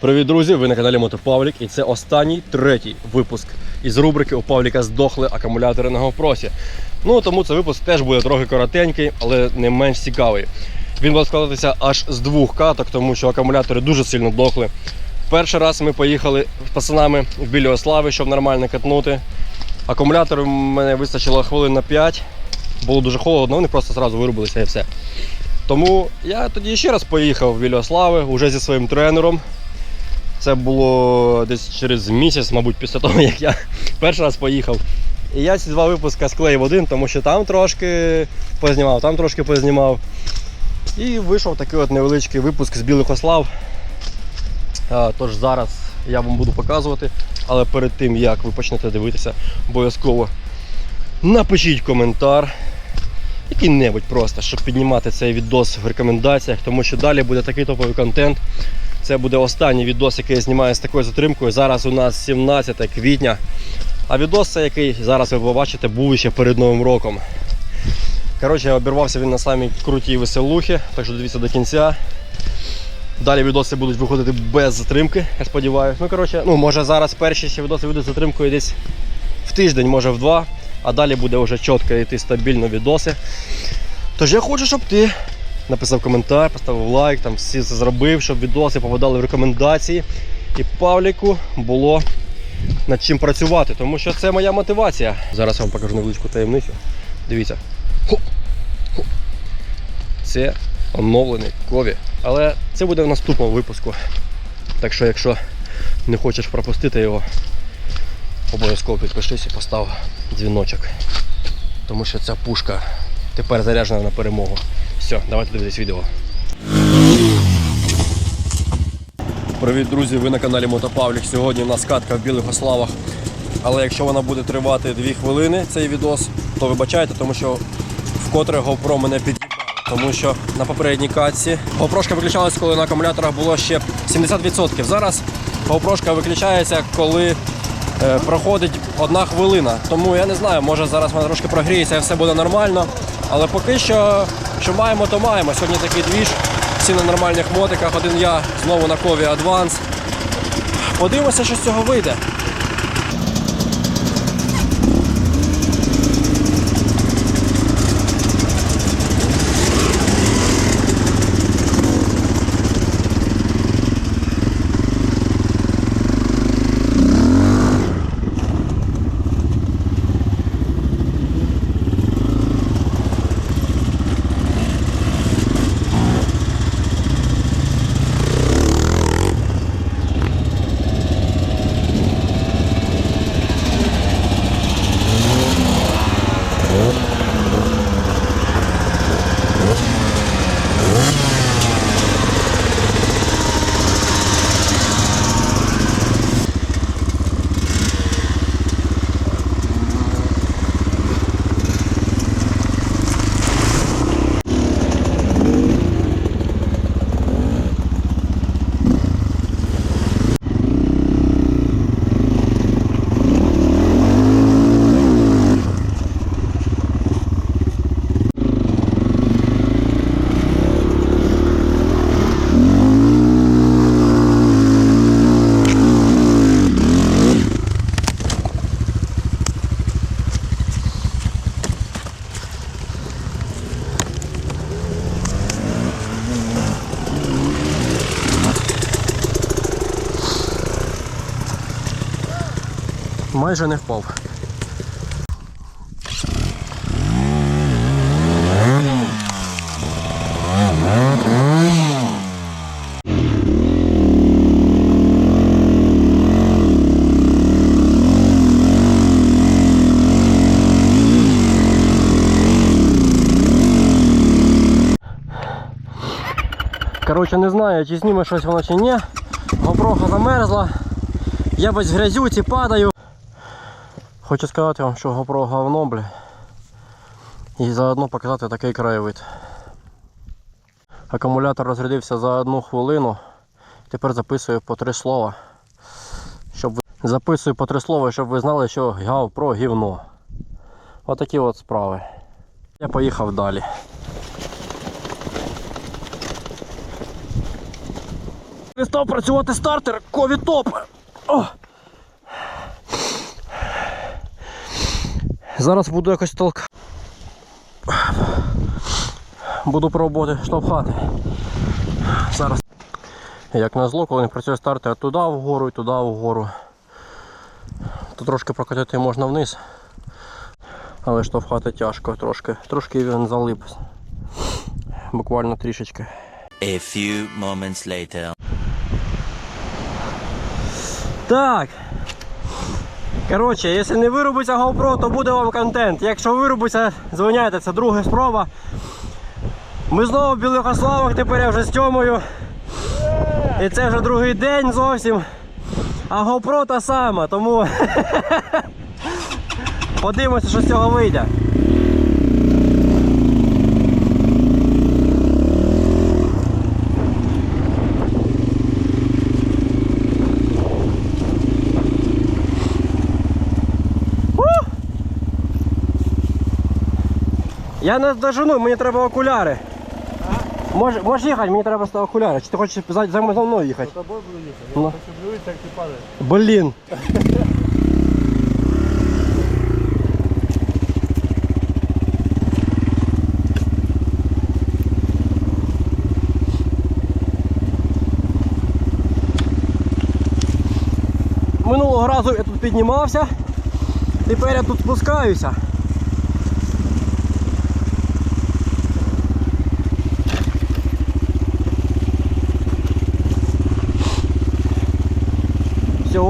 Привіт, друзі! Ви на каналі Мотопавлік і це останній третій випуск із рубрики у Павліка здохли акумулятори на GoPro. Ну тому цей випуск теж буде трохи коротенький, але не менш цікавий. Він буде складатися аж з двох каток, тому що акумулятори дуже сильно дохли. Перший раз ми поїхали з пацанами в Білі Ослави, щоб нормально катнути. Акумулятори в мене вистачило хвилин на 5. Було дуже холодно, вони просто зразу вирубилися і все. Тому я тоді ще раз поїхав в Вільослави уже зі своїм тренером. Це було десь через місяць, мабуть, після того, як я перший раз поїхав. І я ці два випуска склеїв один, тому що там трошки познімав, там трошки познімав. І вийшов такий от невеличкий випуск з Білих Ослав. Тож зараз я вам буду показувати, але перед тим як ви почнете дивитися, обов'язково напишіть коментар. Який-небудь просто, щоб піднімати цей відос в рекомендаціях, тому що далі буде такий топовий контент. Це буде останній відос, який я знімаю з такою затримкою. Зараз у нас 17 квітня. А відос, який зараз ви побачите, був ще перед Новим роком. Коротше, обірвався він на самій крутій веселухі, так що дивіться до кінця. Далі відоси будуть виходити без затримки, я сподіваюся. Ну, коротше, ну, може зараз перші ще відоси будуть з затримкою десь в тиждень, може в два, а далі буде вже чітко йти стабільно відоси. Тож я хочу, щоб ти написав коментар, поставив лайк, там всі це зробив, щоб відоси попадали в рекомендації. І Павліку було над чим працювати, тому що це моя мотивація. Зараз я вам покажу невеличку таємницю. Дивіться. Це оновлений кові. Але це буде в наступному випуску. Так що, якщо не хочеш пропустити його, обов'язково підпишись і постав дзвіночок. Тому що ця пушка тепер заряджена на перемогу. Все, давайте дивитись відео. Привіт, друзі! Ви на каналі Мотопавлік. Сьогодні у нас катка в Білих Ославах. Але якщо вона буде тривати 2 хвилини, цей відос, то вибачайте, тому що вкотре GoPro мене під'їбало. Тому що на попередній катці GoPro виключалась, коли на акумуляторах було ще 70%. Зараз GoPro виключається, коли е, проходить одна хвилина. Тому я не знаю, може зараз вона трошки прогріється і все буде нормально. Але поки що, що маємо, то маємо. Сьогодні такий двіж, всі на нормальних мотиках, один я знову на кові Advance. Подивимося, що з цього вийде. Майже не впав. Коротше, не знаю, чи зніме щось воно чи ні. GoPro замерзла. Я весь в грязюці падаю. Хочу сказати вам, що GoPro говно, бля. І заодно показати такий краєвид. Акумулятор розрядився за одну хвилину. Тепер записую по три слова. Щоб ви... Записую по три слова, щоб ви знали, що GoPro гівно. Отакі от справи. Я поїхав далі. Не став працювати стартер ковітоп. О! Зараз буду якось толк. Буду пробувати штовхати. Зараз. Як назло, коли не працює стартер туди вгору і туди вгору. То трошки прокатити можна вниз. Але штовхати тяжко трошки. Трошки він залип. Буквально трішечки. A few moments later. Так. Коротше, якщо не виробиться GoPro, то буде вам контент. Якщо виробиться, дзвоняйте, це друга спроба. Ми знову в Білих Ославах, тепер я вже з Тьомою. І це вже другий день зовсім. А GoPro та сама, тому подивимося, що з цього вийде. Я не дожену, мені треба окуляри. Може, можеш їхати, мені треба просто окуляри. Чи ти хочеш за, за мною їхати? тобою буду їхати. Ну. Я дивитися, як ти падаєш. Блін. Минулого разу я тут піднімався, тепер я тут спускаюся.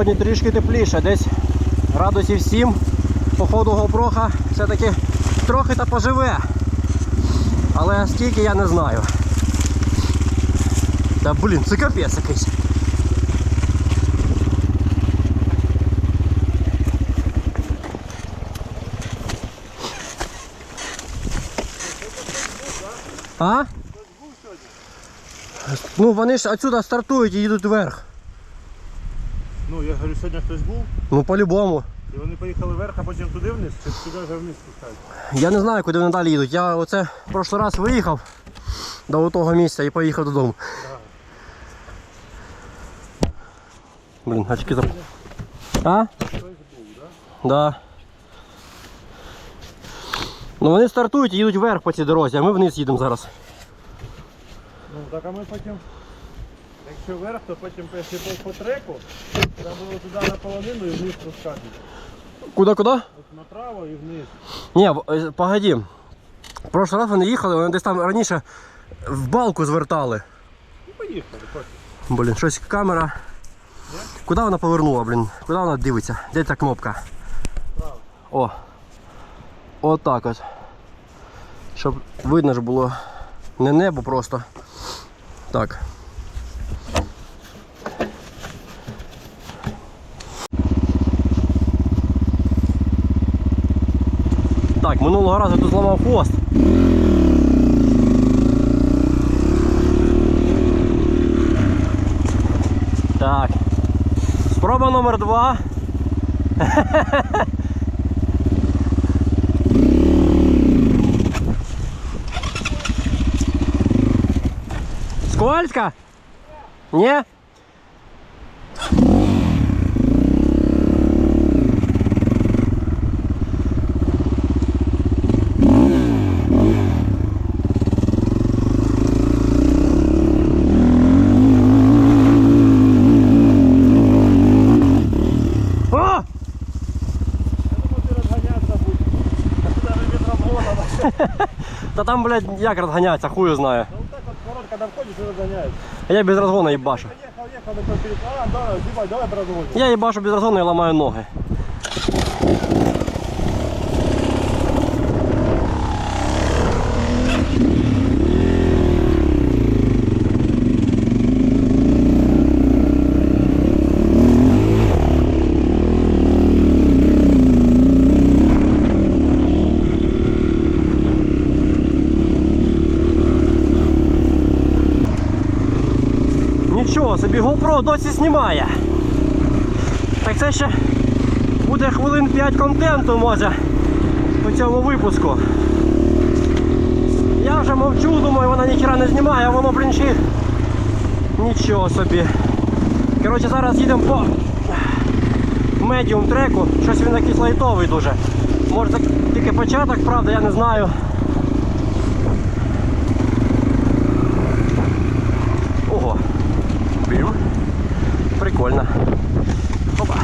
Сьогодні трішки тепліше, десь градусів 7. Походу гопроха все-таки трохи та поживе. Але скільки я не знаю. Та блін, це капець якийсь. А? Ну вони ж отсюда стартують і їдуть вверх. Ну, я говорю, сьогодні хтось був, Ну по-любому. і вони поїхали вверх, а потім туди вниз, чи сюди вже вниз спускають. Я не знаю, куди вони далі їдуть. Я оце в прошлий раз виїхав до того місця і поїхав додому. Блін, очки зап... А? Да. Ну вони стартують і їдуть вверх по цій дорозі, а ми вниз їдемо зараз. Ну, так а ми потім, якщо вверх, то потім якщо по, по треку, треба було туди наполовину і вниз спускати. Куди куди? От направо і вниз. Ні, е, погоді. В прошлий раз вони їхали, вони десь там раніше в балку звертали. Ну, поїхали, потім. Блін, щось камера. Куди вона повернула, блін? Куди вона дивиться? Де ця кнопка? Право. О. От так от. Щоб видно ж було не небо просто. Так. Так, минулого разу тут зламав хвост. Так. Спроба номер два. Скользко? Не? Та там, блядь, як розганяться, хую знаю. Ну так от коротко коли входиш і розганяєш. А я без розгону їбашу. Перед. А, да, ебать, давай без розгону. Я їбашу без розгону і ламаю ноги. Нічого собі GoPro досі знімає. Так це ще буде хвилин 5 контенту може по цьому випуску. Я вже мовчу, думаю, вона ніхіра не знімає, а воно, блін, ще Нічого собі. Коротше, зараз їдемо по медіум треку. Щось він якийсь лайтовий дуже. Може тільки початок, правда, я не знаю. Прикольно. Опа.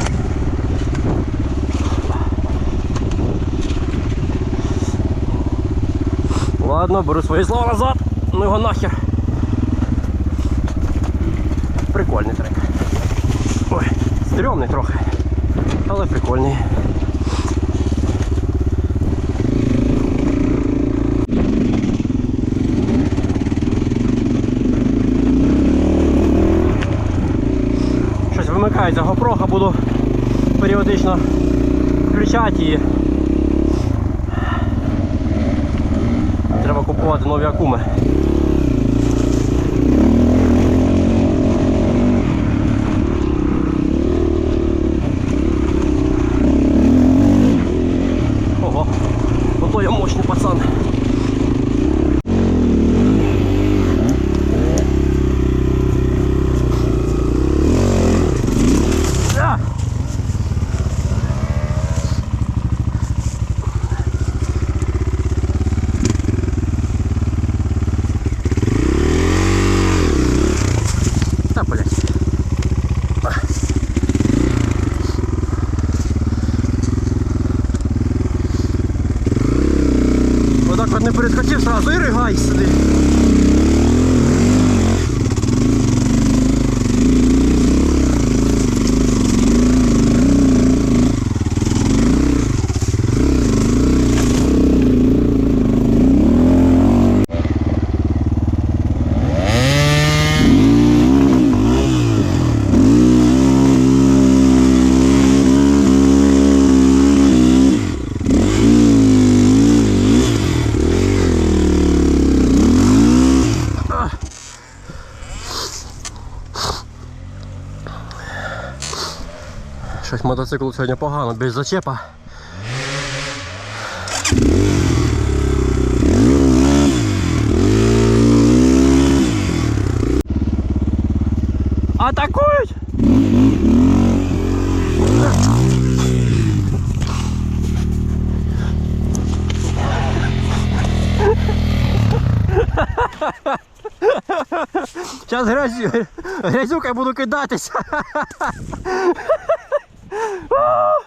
Ладно, беру свої слова назад. Ну його нахер. Прикольний трек. Ой, стрьомний трохи. Але прикольний. Щось вимикається GoPro, буду періодично включати її. Треба купувати нові акуми. Ого, ото я мощний пацан. А! Та, блядь. А. Отак от не перескочив сразу і ригай сюди. Щось мотоцикл сьогодні погано, без зачепа. Атакують! Зараз грязю, грязюка буду кидатися. Uh!